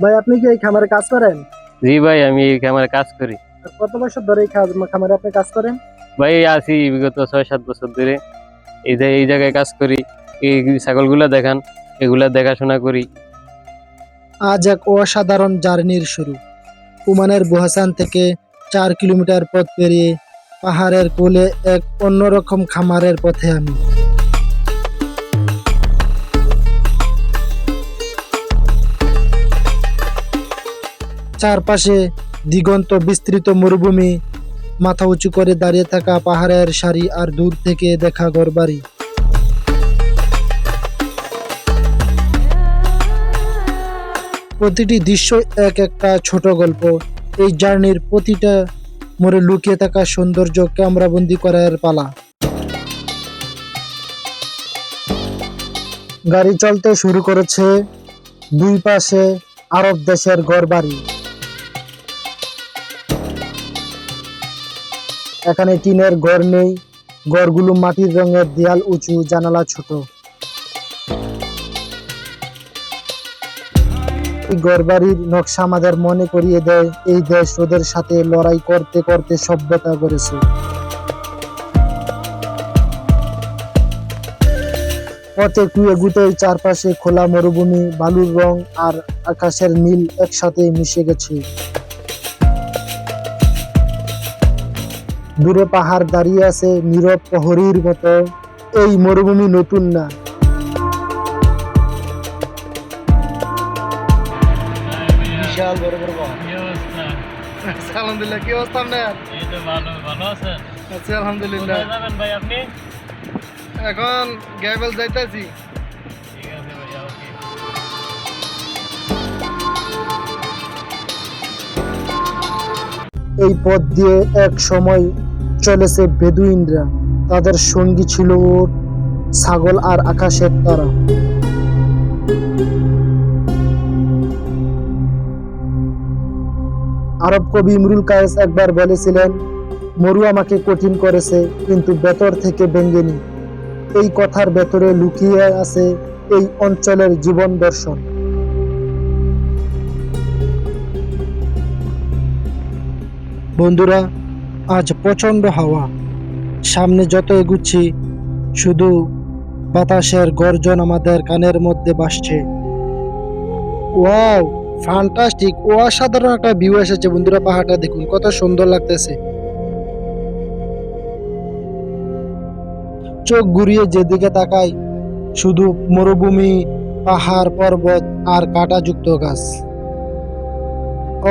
ভাই আপনি কি এই খামারে কাজ করেন? জি ভাই আমি এই খামারে কাজ করি। আর কত বছর ধরে এই খামারে আপনি কাজ করেন? ভাই আছি বিগত ছয় সাত বছর ধরে। এই যে এই জায়গায় কাজ করি। এই ছাগলগুলা দেখান এগুলা দেখাশোনা করি। আজ এক অসাধারণ জার্নির শুরু। কুমানের বুহাসান থেকে চার কিলোমিটার পথ পেরিয়ে পাহাড়ের কোলে এক অন্যরকম খামারের পথে আমি। চারপাশে দিগন্ত বিস্তৃত মরুভূমি, মাথা উঁচু করে দাঁড়িয়ে থাকা পাহাড়ের সারি আর দূর থেকে দেখা ঘরবাড়ি। প্রতিটি দৃশ্য এক একটা ছোট গল্প। এই জার্নির প্রতিটা মোড়ে লুকিয়ে থাকা সৌন্দর্য ক্যামেরাবন্দি করার পালা। গাড়ি চলতে শুরু করেছে দুই পাশে আরব দেশের ঘরবাড়ি। এখানে টিনের ঘর নেই। ঘরগুলো মাটির রঙের, দেয়াল উঁচু, জানালা ছোট। এই ঘরবাড়ির নকশা আমাদের মনে করিয়ে দেয়, এই দেশ ওদের সাথে লড়াই করতে করতে সভ্যতা করেছে পথে কুয়ে গুতে চারপাশে খোলা মরুভূমি, বালুর রং আর আকাশের নীল একসাথে মিশে গেছে। দূরে পাহাড় দাঁড়িয়ে আছে নীরব প্রহরীর মতো। এই মরুভূমি নতুন না। বিশাল বড় বড় আলহামদুলিল্লাহ কি অবস্থা আপনার? আচ্ছা আলহামদুলিল্লাহ। ভাই আপনি? এখন গ্যাবেল যাইতেছি। এই পথ দিয়ে এক সময় চলেছে বেদুইনরা। তাদের সঙ্গী ছিল ওট ছাগল আর আকাশের তারা। আরব কবি ইমরুল কায়েস একবার বলেছিলেন, মরু আমাকে কঠিন করেছে, কিন্তু ভেতর থেকে ভেঙ্গেনি। এই কথার ভেতরে লুকিয়ে আছে এই অঞ্চলের জীবন দর্শন। বন্ধুরা আজ প্রচণ্ড হাওয়া। সামনে যত এগুচ্ছি, শুধু বাতাসের গর্জন আমাদের কানের মধ্যে বাসছে। ওয়াও, ফ্যান্টাস্টিক ও অসাধারণ একটা ভিউ এসেছে বন্ধুরা পাহাড়টা দেখুন, কত সুন্দর লাগতেছে। চোখ ঘুরিয়ে যেদিকে তাকাই, শুধু মরুভূমি, পাহাড়, পর্বত আর কাঁটাযুক্ত গাছ।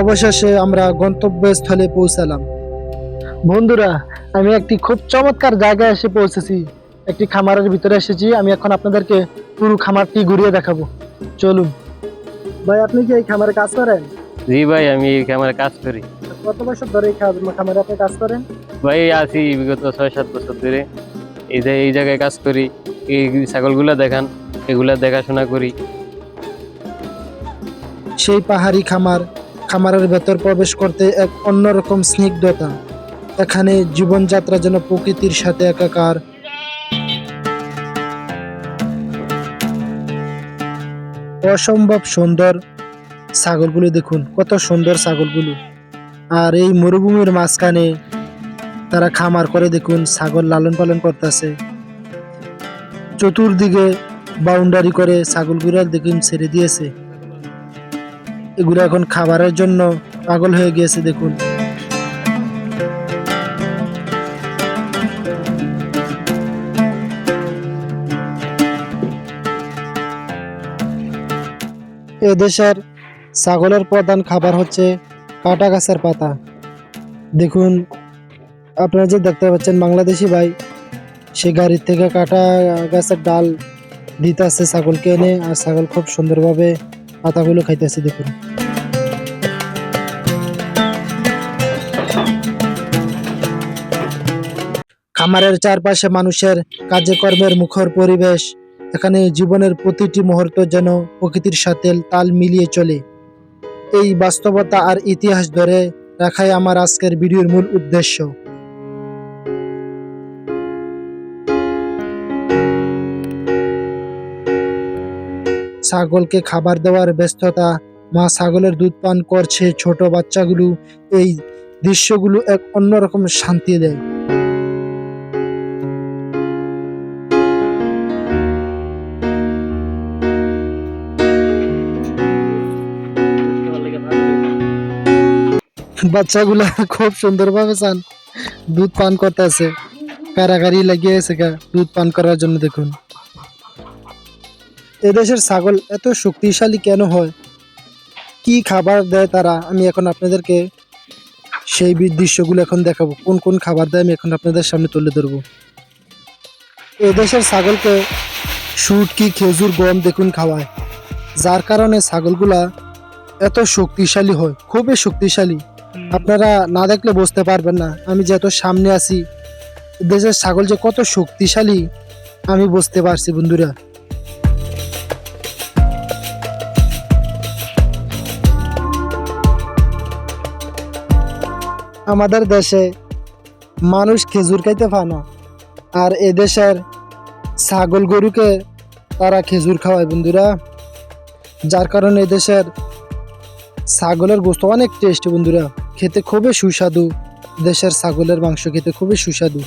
অবশেষে আমরা গন্তব্যস্থলে পৌঁছালাম। বন্ধুরা আমি একটি খুব চমৎকার জায়গায় এসে পৌঁছেছি। একটি খামারের ভিতরে এসেছি আমি এখন আপনাদেরকে পুরো খামারটি ঘুরিয়ে দেখাবো। চলুন। ভাই আপনি কি এই খামারে কাজ করেন? জি ভাই আমি এই খামারে কাজ করি। কত বছর ধরে এই খামারে আপনি কাজ করেন? ভাই আছি বিগত ছয় সাত বছর ধরে। এই যে এই জায়গায় কাজ করি। এই ছাগলগুলা দেখান এগুলা দেখাশোনা করি। সেই পাহাড়ি খামার খামারের ভেতর প্রবেশ করতে এক অন্যরকম স্নিগ্ধতা। এখানে জীবনযাত্রা যেন প্রকৃতির সাথে একাকার। অসম্ভব সুন্দর ছাগলগুলো দেখুন, কত সুন্দর ছাগলগুলো। আর এই মরুভূমির মাঝখানে তারা খামার করে দেখুন, ছাগল লালন পালন করতেছে। চতুর্দিকে বাউন্ডারি করে ছাগলগুলো দেখুন, ছেড়ে দিয়েছে। এগুলো এখন খাবারের জন্য পাগল হয়ে গিয়েছে, দেখুন। এদেশের ছাগলের প্রধান খাবার হচ্ছে কাটা গাছের পাতা। দেখুন, আপনারা যে দেখতে পাচ্ছেন বাংলাদেশি ভাই, সে গাড়ির থেকে কাটা গাছের ডাল দিতেছে ছাগলকে এনে, আর ছাগল খুব সুন্দরভাবে পাতাগুলো খাইতেছে, দেখুন। খামারের চারপাশে মানুষের কাজে কর্মের মুখর পরিবেশ এখানে জীবনের প্রতিটি মুহূর্ত যেন প্রকৃতির সাথে তাল মিলিয়ে চলে। এই বাস্তবতা আর ইতিহাস ধরে রাখাই আমার আজকের ভিডিওর মূল উদ্দেশ্য। ছাগলকে খাবার দেওয়ার ব্যস্ততা, মা ছাগলের দুধ পান করছে ছোট বাচ্চাগুলো, এই দৃশ্যগুলো এক অন্যরকম শান্তি দেয়। বাচ্চাগুলা খুব সুন্দরভাবে চান। দুধ পান করতেছে। কারাগারি লাগিয়ে আছে দুধ পান করার জন্য দেখুন। এদেশের ছাগল এত শক্তিশালী কেন হয়? কি খাবার দেয় তারা? আমি এখন আপনাদেরকে সেই দৃশ্যগুলো এখন দেখাবো। কোন কোন খাবার দেয় আমি এখন আপনাদের সামনে তুলে ধরবো। এদেশের ছাগলকে শুটকি, খেজুর, গম দেখুন খাওয়ায়। যার কারণে ছাগলগুলা এত শক্তিশালী হয়, খুবই শক্তিশালী। আপনারা না দেখলে বুঝতে পারবেন না। আমি যেহেতু সামনে আছি, দেশের ছাগল যে কত শক্তিশালী, আমি বুঝতে পারছি বন্ধুরা। আমাদের দেশে মানুষ খেজুর খাইতে পায় না, আর এদেশের ছাগল গরুকে তারা খেজুর খাওয়ায় বন্ধুরা। যার কারণে এদেশের ছাগলের গোস্ত অনেক টেস্টি বন্ধুরা। খেতে খুবই সুস্বাদু। দেশের ছাগলের মাংস খেতে খুবই সুস্বাদু।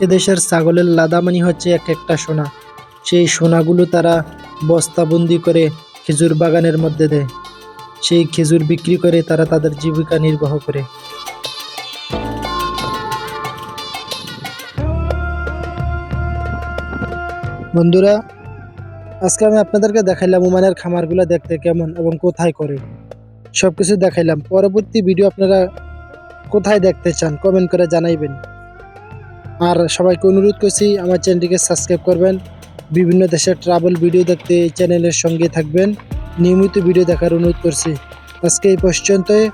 এদেশের ছাগলের লাদামানি হচ্ছে এক একটা সোনা। সেই সোনাগুলো তারা বস্তাবন্দি করে খেজুর বাগানের মধ্যে দেয়। সেই খেজুর বিক্রি করে তারা তাদের জীবিকা নির্বাহ করে। বন্ধুরা আজকে আমি আপনাদেরকে দেখাইলাম ওমানের খামারগুলো দেখতে কেমন এবং কোথায় করে। সব কিছু দেখাইলাম। পরবর্তী ভিডিও আপনারা কোথায় দেখতে চান কমেন্ট করে জানাইবেন। আর সবাইকে অনুরোধ করছি, আমার চ্যানেলটিকে সাবস্ক্রাইব করবেন। বিভিন্ন দেশের ট্রাভেল ভিডিও দেখতে এই চ্যানেলের সঙ্গে থাকবেন। নিয়মিত ভিডিও দেখার অনুরোধ করছি। আজকে এই পর্যন্তই।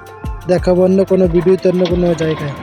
দেখাবো অন্য কোনো ভিডিওতে অন্য কোনো জায়গায়।